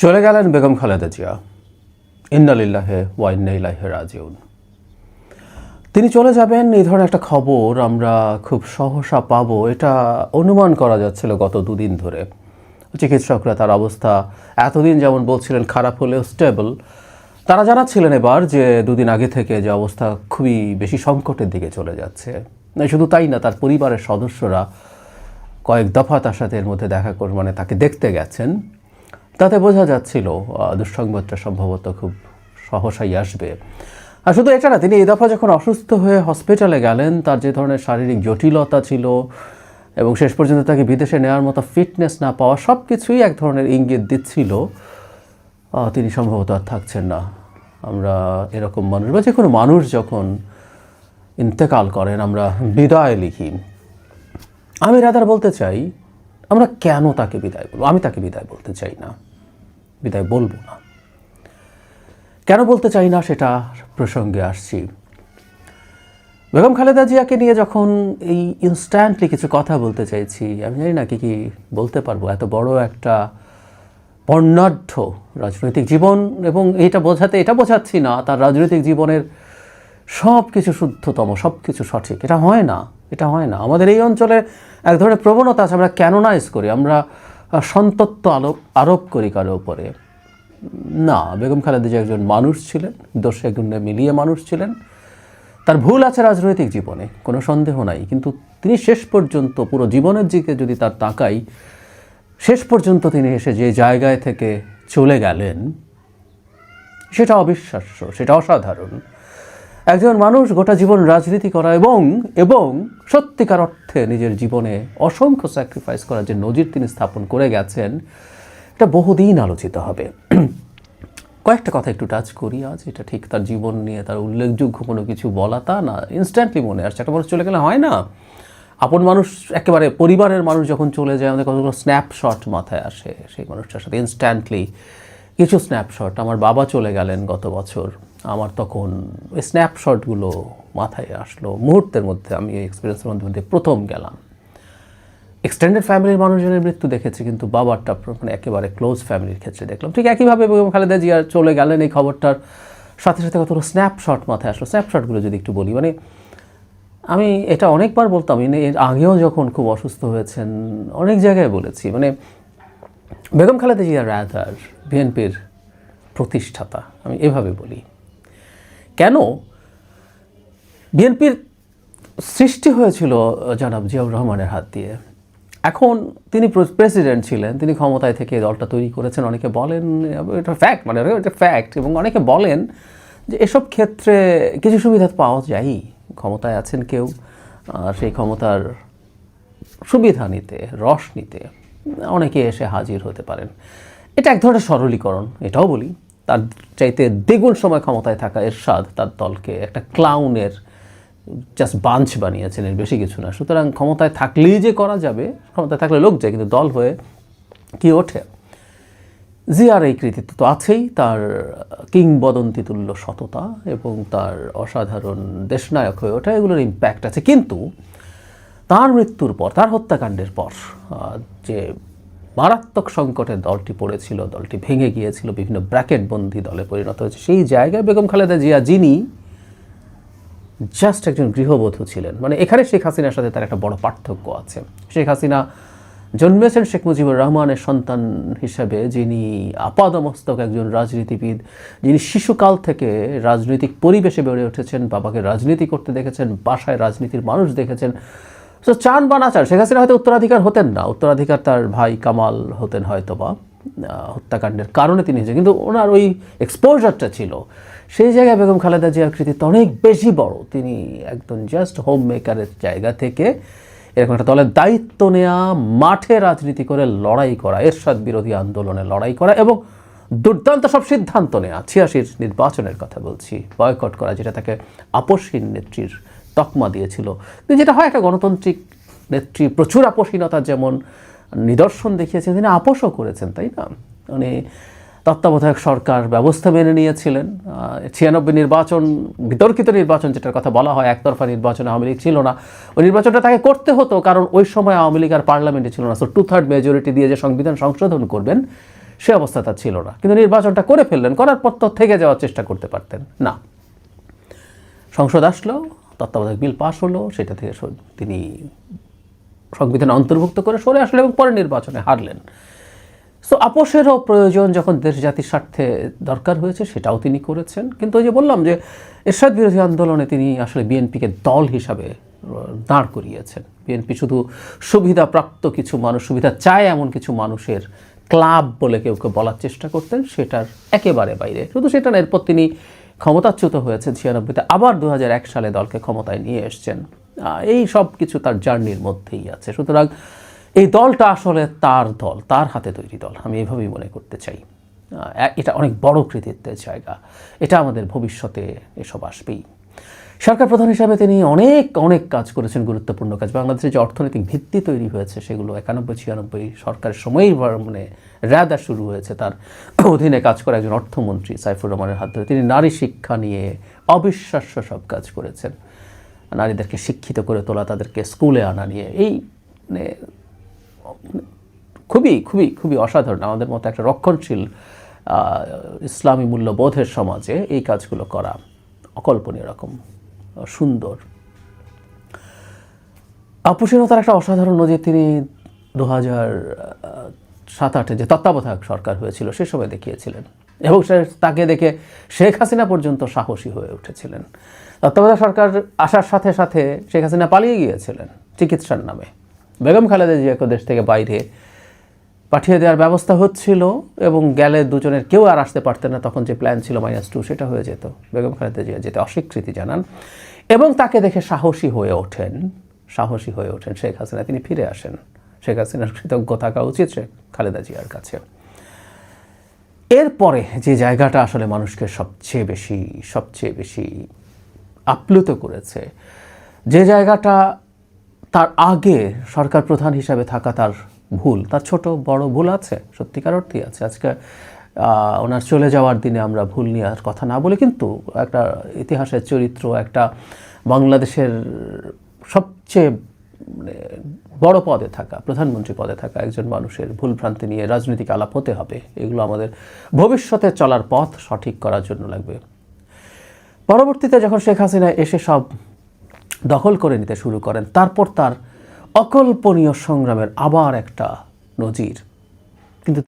চলে গেলেন বেগম খালেদা জিয়া। ইন্নালিল্লাহে ওয়াইনাইলাহে রাজিউন। তিনি চলে যাবেন, এই ধরনের একটা খবর আমরা খুব সহসা পাব, এটা অনুমান করা যাচ্ছিল গত দুদিন ধরে। চিকিৎসকরা তার অবস্থা এতদিন যেমন বলছিলেন খারাপ হলেও স্টেবল তারা জানাচ্ছিলেন এবার যে দুদিন আগে থেকে যে অবস্থা খুবই বেশি সংকটের দিকে চলে যাচ্ছে। শুধু তাই না, তার পরিবারের সদস্যরা কয়েক দফা তার সাথে এর মধ্যে দেখা করে মানে তাকে দেখতে গেছেন। তাতে বোঝা যাচ্ছিল দুঃসংবাদটা সম্ভবত খুব সহসাই আসবে। আর শুধু এটা না, তিনি এই দফা যখন অসুস্থ হয়ে হসপিটালে গেলেন, তার যে ধরনের শারীরিক জটিলতা ছিল এবং শেষ পর্যন্ত তাকে বিদেশে নেওয়ার মতো ফিটনেস না পাওয়া সব কিছুই এক ধরনের ইঙ্গিত দিচ্ছিল তিনি সম্ভবত আর থাকছেন না। আমরা এরকম মানুষ, বা যে কোনো মানুষ যখন ইন্তেকাল করেন, আমরা বিদায় লিখি। আমি রাদার বলতে চাই, আমরা কেন তাকে বিদায় বলব? আমি তাকে বিদায় বলতে চাই না। বিদায় বলব না। কেন বলতে চাই না সেটা প্রসঙ্গে আসছি। বেগম খালেদা জিয়াকে নিয়ে যখন এই ইনস্ট্যান্টলি কিছু কথা বলতে চাইছি, আমি জানি না কি কি বলতে পারব। এত বড় একটা বর্ণাঢ্য রাজনৈতিক জীবন এবং এটা বোঝাতে, এটা বোঝাচ্ছি না, তার রাজনৈতিক জীবনের সব কিছু শুদ্ধতম সব কিছু সঠিক। এটা হয় না, এটা হয় না। আমাদের এই অঞ্চলে এক ধরনের প্রবণতা আছে, আমরা ক্যানোনাইজ করি। আমরা সন্তত্ব আলোপ আরোপ করি কারও উপরে। না, বেগম খালেদা জিয়া একজন মানুষ ছিলেন, দোষে গুণে মিলিয়ে মানুষ ছিলেন। তার ভুল আছে রাজনৈতিক জীবনে, কোনো সন্দেহ নাই। কিন্তু তিনি শেষ পর্যন্ত, পুরো জীবনের দিকে যদি তার তাকাই, শেষ পর্যন্ত তিনি এসে যে জায়গায় থেকে চলে গেলেন, সেটা অবিশ্বাস্য, সেটা অসাধারণ। একজন মানুষ গোটা জীবন রাজনীতি করা এবং এবং সত্যিকার অর্থে নিজের জীবনে অসংখ্য স্যাক্রিফাইস করার যে নজির তিনি স্থাপন করে গেছেন, এটা বহুদিন আলোচিত হবে। কয়েকটা কথা একটু টাচ করি, আজ এটা ঠিক তার জীবন নিয়ে, তার উল্লেখযোগ্য কোনো কিছু বলা তা না ইনস্ট্যান্টলি মনে আসছে। একটা মানুষ চলে গেলে হয় না? আপন মানুষ, একেবারে পরিবারের মানুষ যখন চলে যায়, আমাদের কতগুলো স্ন্যাপশট মাথায় আসে। সেই মানুষটার সাথে ইনস্ট্যান্টলি কিছু স্ন্যাপশট আমার বাবা চলে গেলেন গত বছর। আমার তখন ওই স্ন্যাপশটগুলো মাথায় আসলো। মুহূর্তের মধ্যে আমি এই এক্সপিরিয়েন্সের মধ্যে প্রথম গেলাম। এক্সটেন্ডেড ফ্যামিলির মানুষজনের মৃত্যু দেখেছি, কিন্তু বাবারটা মানে একেবারে ক্লোজ ফ্যামিলির ক্ষেত্রে দেখলাম। ঠিক একইভাবে বেগম খালেদা জিয়া চলে গেলেন এই খবরটার সাথে সাথে কতগুলো স্ন্যাপশট মাথায় আসলো। স্ন্যাপশটগুলো যদি একটু বলি মানে আমি এটা অনেকবার বলতাম এর আগেও যখন খুব অসুস্থ হয়েছেন, অনেক জায়গায় বলেছি। মানে বেগম খালেদা জিয়া রাদার বিএনপির প্রতিষ্ঠাতা, আমি এভাবে বলি। কেন? বিএনপির সৃষ্টি হয়েছিল, জনাব জিয়াউর রহমানের হাত দিয়ে। এখন তিনি প্রেসিডেন্ট ছিলেন, তিনি ক্ষমতায় থেকে দলটা তৈরি করেছেন। অনেকে বলেন, এটা ফ্যাক্ট মানে এটা ফ্যাক্ট এবং অনেকে বলেন যে এসব ক্ষেত্রে কিছু সুবিধা পাওয়া যায়ই। ক্ষমতায় আছেন কেউ সেই ক্ষমতার সুবিধা নিতে, রস নিতে অনেকে এসে হাজির হতে পারেন। এটা এক ধরনের সরলীকরণ, এটাও বলি। তার চাইতে দ্বিগুণ সময় ক্ষমতায় থাকা এরশাদ তার দলকে একটা ক্লাউনের জাস্ট বাঞ্চ বানিয়েছেন, এর বেশি কিছু না। সুতরাং ক্ষমতায় থাকলেই যে করা যাবে, ক্ষমতায় থাকলে লোক যায়, কিন্তু দল হয়ে কি ওঠে? জিয়ার এই কৃতিত্ব তো আছেই, তার কিংবদন্তি তুল্য সততা এবং তার অসাধারণ দেশনায়ক হয়ে ওঠা, এগুলোর ইম্প্যাক্ট আছে। কিন্তু তার মৃত্যুর পর, তার হত্যাকাণ্ডের পর যে মারাত্মক সংকটে দলটি পড়েছিল, দলটি ভেঙে গিয়েছিল, বিভিন্ন ব্র্যাকেট বন্দি দলে পরিণত হয়েছে। সেই জায়গায় বেগম খালেদা জিয়া, যিনি জাস্ট একজন গৃহবধূ ছিলেন মানে এখানে শেখ হাসিনার সাথে তার একটা বড় পার্থক্য আছে। শেখ হাসিনা জন্মেছেন শেখ মুজিবুর রহমানের সন্তান হিসেবে, যিনি আপাদমস্তক একজন রাজনীতিবিদ, যিনি শিশুকাল থেকে রাজনৈতিক পরিবেশে বেড়ে উঠেছেন, বাবাকে রাজনীতি করতে দেখেছেন, বাসায় রাজনীতির মানুষ দেখেছেন। তো চান বা না চান শেখ হাসিনা হয়তো উত্তরাধিকার হতেন না। উত্তরাধিকার তার ভাই কামাল হতেন হয়তো বা হত্যাকাণ্ডের কারণে তিনি হয়েছেন। কিন্তু ওনার ওই এক্সপোজারটা ছিল। সেই জায়গায় বেগম খালেদা জিয়ার কৃতিত্ব অনেক বেশি বড়। তিনি একদম জাস্ট হোম মেকারের জায়গা থেকে এরকম একটা দলের দায়িত্ব নেওয়া মাঠে রাজনীতি করে লড়াই করা, এরশাদ বিরোধী আন্দোলনে লড়াই করা এবং দুর্দান্ত সব সিদ্ধান্ত নেওয়া ছিয়াশির নির্বাচনের কথা বলছি। বয়কট করা, যেটা তাকে আপসহীন নেত্রীর তকমা দিয়েছিল। কিন্তু যেটা হয়, একটা গণতান্ত্রিক নেত্রী প্রচুর আপসহীনতার যেমন নিদর্শন দেখিয়েছেন, তিনি আপোষও করেছেন, তাই না? মানে তত্ত্বাবধায়ক সরকার ব্যবস্থা মেনে নিয়েছিলেন। ছিয়ানব্বই নির্বাচন, বিতর্কিত নির্বাচন যেটার কথা বলা হয়, একতরফা নির্বাচন আওয়ামী লীগ ছিল না। ওই নির্বাচনটা তাকে করতে হতো, কারণ ওই সময় আওয়ামী লীগ আর পার্লামেন্টে ছিল না। সো টু থার্ড মেজরিটি দিয়ে যে সংবিধান সংশোধন করবেন, সে অবস্থা তার ছিল না। কিন্তু নির্বাচনটা করে ফেললেন, করার পর তো থেকে যাওয়ার চেষ্টা করতে পারতেন না। সংসদ আসলো তত্ত্বাবধায়ক বিল পাশ হলো, সেটা থেকে তিনি সংবিধানে অন্তর্ভুক্ত করে সরে আসলেন এবং পরে নির্বাচনে হারলেন। সো আপোষেরও প্রয়োজন যখন দেশ জাতির স্বার্থে দরকার হয়েছে, সেটাও তিনি করেছেন। কিন্তু ওই যে বললাম যে, এরশাদ বিরোধী আন্দোলনে তিনি আসলে বিএনপিকে দল হিসাবে দাঁড় করিয়েছেন। বিএনপি শুধু সুবিধাপ্রাপ্ত কিছু মানুষ, সুবিধা চায় এমন কিছু মানুষের ক্লাব বলে কেউ কেউ বলার চেষ্টা করতেন, সেটার একেবারে বাইরে। শুধু সেটা না, এরপর তিনি ক্ষমতাচ্যুত হয়েছে ছিয়ানব্বইতে, আবার দু হাজার এক সালে দলকে ক্ষমতায় নিয়ে এসছেন। এই সব কিছু তার জার্নির মধ্যেই আছে। সুতরাং এই দলটা আসলে তার দল, তার হাতে তৈরি দল, আমি এভাবেই মনে করতে চাই। এটা অনেক বড় কৃতিত্বের জায়গা। এটা আমাদের ভবিষ্যতে এসব আসবেই। সরকার প্রধান হিসাবে তিনি অনেক অনেক কাজ করেছেন গুরুত্বপূর্ণ কাজ। বাংলাদেশের যে অর্থনৈতিক ভিত্তি তৈরি হয়েছে, সেগুলো একানব্বই, ছিয়ানব্বই সরকারের সময়ই মানে রাদা শুরু হয়েছে। তার অধীনে কাজ করা একজন অর্থমন্ত্রী সাইফুর রহমানের হাত ধরে। তিনি নারী শিক্ষা নিয়ে অবিশ্বাস্য সব কাজ করেছেন। নারীদেরকে শিক্ষিত করে তোলা, তাদেরকে স্কুলে আনা নিয়ে। এই মানে খুবই খুবই খুবই অসাধারণ। আমাদের মতো একটা রক্ষণশীল ইসলামী মূল্যবোধের সমাজে এই কাজগুলো করা। অকল্পনীয় রকম, সুন্দর। আপুসীনতার একটা অসাধারণ নজির তিনি দু হাজার সাত আটে যে তত্ত্বাবধায়ক সরকার হয়েছিল, সে সময় দেখিয়েছিলেন। এবং সে তাকে দেখে শেখ হাসিনা পর্যন্ত সাহসী হয়ে উঠেছিলেন। তত্ত্বাবধায়ক সরকার আসার সাথে সাথে শেখ হাসিনা পালিয়ে গিয়েছিলেন চিকিৎসার নামে। বেগম খালেদা জিয়াকে দেশ থেকে বাইরে পাঠিয়ে দেওয়ার ব্যবস্থা হচ্ছিল এবং গেলে দুজনের কেউ আর আসতে পারতেন না, তখন যে প্ল্যান ছিল মাইনাস টু সেটা হয়ে যেত। বেগম খালেদা জিয়া যেতে অস্বীকৃতি জানান এবং তাকে দেখে সাহসী হয়ে ওঠেন। সাহসী হয়ে ওঠেন শেখ হাসিনা। তিনি ফিরে আসেন। শেখ হাসিনার কৃতজ্ঞ থাকা উচিত শেখ খালেদা জিয়ার কাছে। এরপরে যে জায়গাটা আসলে মানুষকে সবচেয়ে বেশি সবচেয়ে বেশি আপ্লুত করেছে, যে জায়গাটা তার আগে সরকার প্রধান হিসাবে থাকা তার ভুল, তার ছোট বড় ভুল আছে, সত্যিকার অর্থেই আছে। আজকে ওনার চলে যাওয়ার দিনে আমরা ভুল নিয়ে আর কথা না বলে কিন্তু একটা ইতিহাসের চরিত্র, একটা বাংলাদেশের সবচেয়ে মানে বড় পদে থাকা, প্রধানমন্ত্রী পদে থাকা একজন মানুষের ভুল ভ্রান্তি নিয়ে রাজনৈতিক আলাপ হতে হবে। এগুলো আমাদের ভবিষ্যতে চলার পথ সঠিক করার জন্য লাগবে। পরবর্তীতে যখন শেখ হাসিনা এসে সব দখল করে নিতে শুরু করেন, তারপর তার অকল্পনীয় সংগ্রামের আবার একটা নজির।